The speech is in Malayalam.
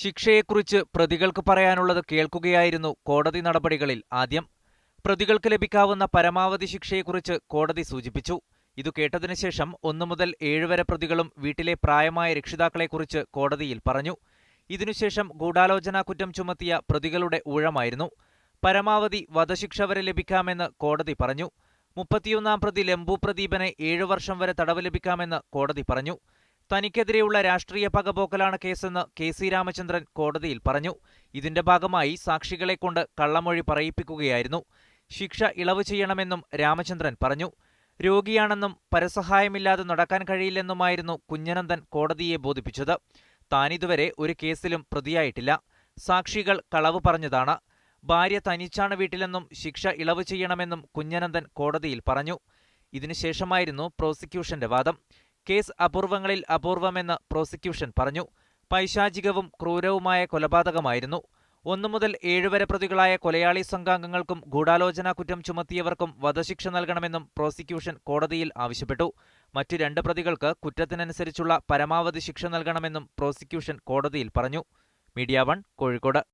ശിക്ഷയെക്കുറിച്ച് പ്രതികൾക്ക് പറയാനുള്ളത് കേൾക്കുകയായിരുന്നു കോടതി നടപടികളിൽ. ആദ്യം പ്രതികൾക്ക് ലഭിക്കാവുന്ന പരമാവധി ശിക്ഷയെക്കുറിച്ച് കോടതി സൂചിപ്പിച്ചു. ഇതു കേട്ടതിനു ശേഷം ഒന്നു മുതൽ ഏഴ് വരെ പ്രതികളും വീട്ടിലെ പ്രായമായ രക്ഷിതാക്കളെക്കുറിച്ച് കോടതിയിൽ പറഞ്ഞു. ഇതിനുശേഷം ഗൂഢാലോചനാ കുറ്റം ചുമത്തിയ പ്രതികളുടെ ഊഴമായിരുന്നു. പരമാവധി വധശിക്ഷ വരെ ലഭിക്കാമെന്ന് കോടതി പറഞ്ഞു. മുപ്പത്തിയൊന്നാം പ്രതി ലംബു പ്രദീപനെ ഏഴു വർഷം വരെ തടവ് ലഭിക്കാമെന്ന് കോടതി പറഞ്ഞു. തനിക്കെതിരെയുള്ള രാഷ്ട്രീയ പകപോക്കലാണ് കേസെന്ന് കെ സി രാമചന്ദ്രൻ കോടതിയിൽ പറഞ്ഞു. ഇതിന്റെ ഭാഗമായി സാക്ഷികളെ കൊണ്ട് കള്ളമൊഴി പറയിപ്പിക്കുകയായിരുന്നു. ശിക്ഷ ഇളവ് ചെയ്യണമെന്നും രാമചന്ദ്രൻ പറഞ്ഞു. രോഗിയാണെന്നും പരസഹായമില്ലാതെ നടക്കാൻ കഴിയില്ലെന്നുമായിരുന്നു കുഞ്ഞനന്ദൻ കോടതിയെ ബോധിപ്പിച്ചത്. താനിതുവരെ ഒരു കേസിലും പ്രതിയായിട്ടില്ല. സാക്ഷികൾ കളവ് പറഞ്ഞതാണ്. ഭാര്യ തനിച്ചാണ് വീട്ടിലെന്നും ശിക്ഷ ഇളവ് ചെയ്യണമെന്നും കുഞ്ഞനന്ദൻ കോടതിയിൽ പറഞ്ഞു. ഇതിനുശേഷമായിരുന്നു പ്രോസിക്യൂഷന്റെ വാദം. കേസ് അപൂർവങ്ങളിൽ അപൂർവമെന്ന് പ്രോസിക്യൂഷൻ പറഞ്ഞു. പൈശാചികവും ക്രൂരവുമായ കൊലപാതകമായിരുന്നു. ഒന്നു മുതൽ ഏഴുവരെ പ്രതികളായ കൊലയാളി സംഘാംഗങ്ങൾക്കും ഗൂഢാലോചനാ കുറ്റം ചുമത്തിയവർക്കും വധശിക്ഷ നൽകണമെന്നും പ്രോസിക്യൂഷൻ കോടതിയിൽ ആവശ്യപ്പെട്ടു. മറ്റു രണ്ട് പ്രതികൾക്ക് കുറ്റത്തിനനുസരിച്ചുള്ള പരമാവധി ശിക്ഷ നൽകണമെന്നും പ്രോസിക്യൂഷൻ കോടതിയിൽ പറഞ്ഞു. Media one Kozhikode.